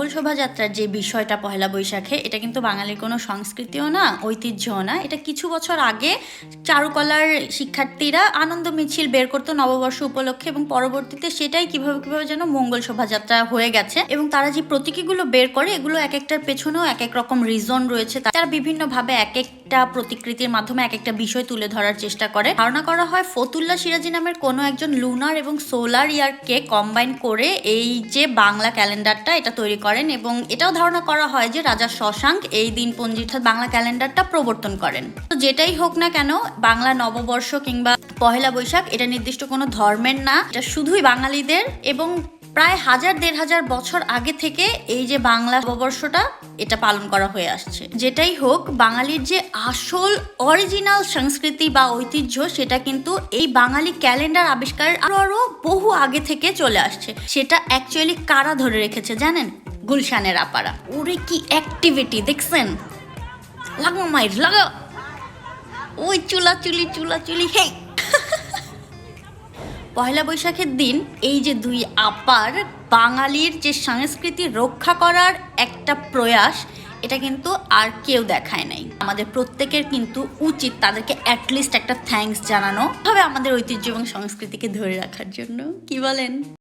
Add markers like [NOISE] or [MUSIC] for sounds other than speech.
মঙ্গল শোভাযাত্রার যে বিষয়টা পহেলা বৈশাখে, এটা কিন্তু বাঙালির কোনো সংস্কৃতিও না, ঐতিহ্যও না। এটা কিছু বছর আগে চারুকলার শিক্ষার্থীরা আনন্দ মিছিল বের করতো নববর্ষ উপলক্ষে এবং পরবর্তীতে সেটাই কীভাবে কীভাবে যেন মঙ্গল শোভাযাত্রা হয়ে গেছে এবং তারা যে প্রতীকীগুলো বের করে, এগুলো এক একটার পেছনেও এক এক রকম রিজন রয়েছে। তারা বিভিন্নভাবে এক একটা প্রতিকৃতির মাধ্যমে এক একটা বিষয় তুলে ধরার চেষ্টা করে। ধারণা করা হয় ফতুল্লা সিরাজি নামের কোনো একজন লুনার এবং সোলার ইয়ারকে কম্বাইন করে এই যে বাংলা ক্যালেন্ডারটা এটা তৈরি করেন এবং এটাও ধারণা করা হয় যে রাজা শশাঙ্ক এই দিন পঞ্জি অর্থাৎ বাংলা ক্যালেন্ডারটা প্রবর্তন করেন। তো যেটাই হোক না কেন, বাংলা নববর্ষ কিংবা পহেলা বৈশাখ এটা নির্দিষ্ট কোনো ধর্মের না, এটা শুধুই বাঙালিদের এবং প্রায় হাজার দেড় হাজার বছর আগে থেকে এই যে বাংলা নববর্ষটা, এটা পালন করা হয়ে আসছে। যেটাই হোক, বাঙালির যে আসল অরিজিনাল সংস্কৃতি বা ঐতিহ্য, সেটা কিন্তু এই বাঙালি ক্যালেন্ডার আবিষ্কারের আরও বহু আগে থেকে চলে আসছে। সেটা অ্যাকচুয়ালি কারা ধরে রেখেছে জানেন? গুলশানের আপারা। ওরে কি অ্যাক্টিভিটি দেখছেন? লাগো মাইর, লাগো। ওই চুলা চুলি চুলা চুলি হেই। [LAUGHS] পয়লা বৈশাখের দিন এই যে দুই আপার, বাঙালির যে সংস্কৃতি রক্ষা করার একটা প্রয়াস, এটা কিন্তু আর কেউ দেখায় নাই। আমাদের প্রত্যেকের কিন্তু উচিত তাদেরকে অ্যাটলিস্ট একটা থ্যাঙ্কস জানানো। তবে আমাদের ঐতিহ্য এবং সংস্কৃতিকে ধরে রাখার জন্য। কি বলেন?